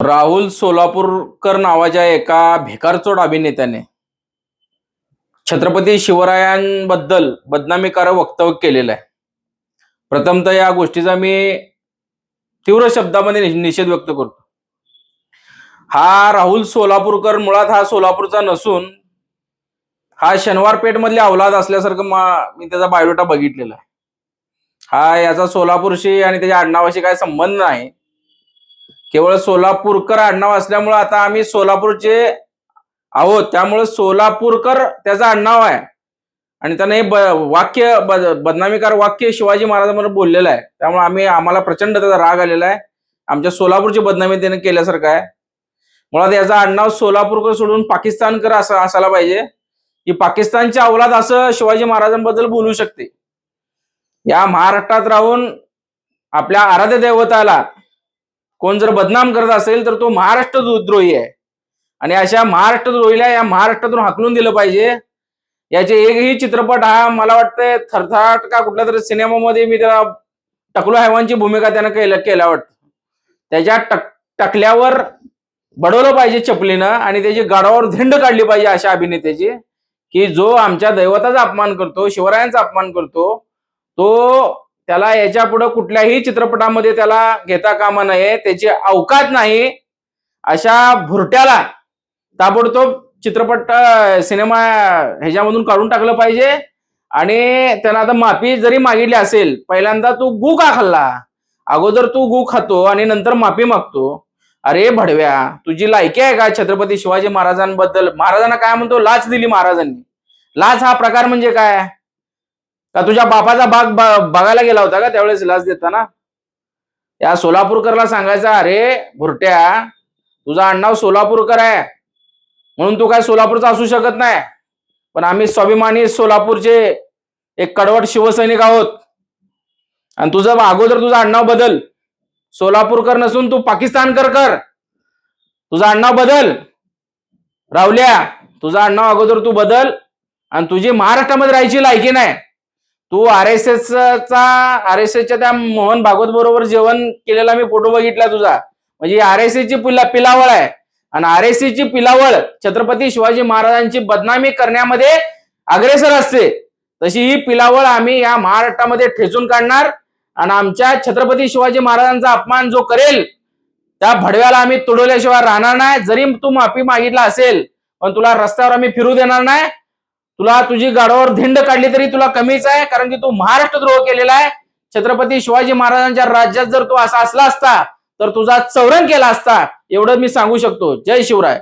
राहुल सोलापूरकर नावाच्या एका भिकारचोड अभिनेत्याने छत्रपती शिवरायांबद्दल बदनामीकारक वक्तव्य केलेलं आहे. प्रथमतः या गोष्टीचा मी तीव्र शब्दामध्ये निषेध व्यक्त करतो. हा राहुल सोलापूरकर मुळात हा सोलापूरचा नसून हा शनिवार पेठ मधली अवलाद असल्यासारखं मी त्याचा बायोडेटा बघितलेला आहे. हा याचा सोलापूरशी आणि त्याच्या आडनावाशी काय संबंध नाही. केवळ सोलापूरकर आडनाव असल्यामुळे आता आम्ही सोलापूरचे आहोत. त्यामुळे सोलापूरकर त्याचं आडनाव आहे. आणि त्याने हे ब- वाक्य बदनामीकार वाक्य शिवाजी महाराजांमध्ये बोललेलं आहे. त्यामुळे आम्ही आम्हाला प्रचंड त्याचा राग आलेला आहे. आमच्या सोलापूरची बदनामी त्याने केल्यासारखं आहे. मुळात याचं आडनाव सोलापूरकर सोडून पाकिस्तानकर असं असायला पाहिजे. की पाकिस्तानच्या अवलाद असं शिवाजी महाराजांबद्दल बोलू शकते. या महाराष्ट्रात राहून आपल्या आराध्य दैवताला कोण जर बदनाम करत असेल तर तो महाराष्ट्र द्रोही आहे. आणि अशा महाराष्ट्र द्रोहीला या महाराष्ट्रातून हाकलून दिलं पाहिजे. याचे एकही चित्रपट हा मला वाटतंय थरथाट का कुठल्या तरी सिनेमामध्ये मी त्याला टकलू हैवानची भूमिका त्यानं केलं केल्या वाटतं. त्याच्या टक टकल्यावर बडवलं पाहिजे चपलीनं आणि त्याची गाडावर धिंड काढली पाहिजे अशा अभिनेत्याची की जो आमच्या दैवताचा अपमान करतो शिवरायांचा अपमान करतो तो त्याला याच्यापुढे कुठल्याही चित्रपटामध्ये त्याला घेता कामा नये त्याची अवकात नाही. अशा भुरट्याला ताबडतोब चित्रपट सिनेमा ह्याच्यामधून काढून टाकलं पाहिजे. आणि त्यांना आता माफी जरी मागितली असेल पहिल्यांदा तू गु का खाल्ला? अगोदर तू गु खातो आणि नंतर माफी मागतो. अरे भडव्या तुझी लायकी आहे का छत्रपती शिवाजी महाराजांबद्दल? महाराजांना काय म्हणतो? लाच दिली महाराजांनी. लाच हा प्रकार म्हणजे काय? का तुझ्या बापाचा बाग ब- बघायला गेला होता का त्यावेळेस लस देताना? या सोलापूरकरला सांगायचं अरे भुरट्या तुझा अण्णाव सोलापूरकर आहे. म्हणून तू काय सोलापूरचा असू शकत नाही. पण आम्ही स्वाभिमानी सोलापूरचे एक कडवट शिवसैनिक आहोत. आणि तुझं अगोदर तुझा आडनाव बदल. सोलापूरकर नसून तू पाकिस्तानकर कर. तुझा आडनाव बदल. रावल्या तुझा अण्णाव अगोदर तू बदल. आणि तुझी महाराष्ट्रामध्ये राहायची लायकी नाही. तू आर एस एस चा आर एस एसच्या त्या मोहन भागवत बरोबर जेवण केलेला मी फोटो बघितला तुझा. म्हणजे आर एस ची पिला पिलावळ आहे. आणि आर एस ची पिलावळ छत्रपती शिवाजी महाराजांची बदनामी करण्यामध्ये अग्रेसर असते. तशी ही पिलावळ आम्ही या महाराष्ट्रामध्ये ठेचून काढणार. आणि आमच्या छत्रपती शिवाजी महाराजांचा अपमान जो करेल त्या भडव्याला आम्ही तुडवल्याशिवाय राहणार नाही. जरी तू माफी मागितला असेल पण तुला रस्त्यावर आम्ही फिरू देणार नाही. तुला तुझी गाडावर धिंड काढली तरी तुला कमीच आहे कारण की तू महाराष्ट्र द्रोह केलेला आहे. छत्रपती शिवाजी महाराजांच्या राज्यात जर तू असा असला असता तर तुझा चौरण केला असता. एवढं मी सांगू शकतो. जय शिवराय.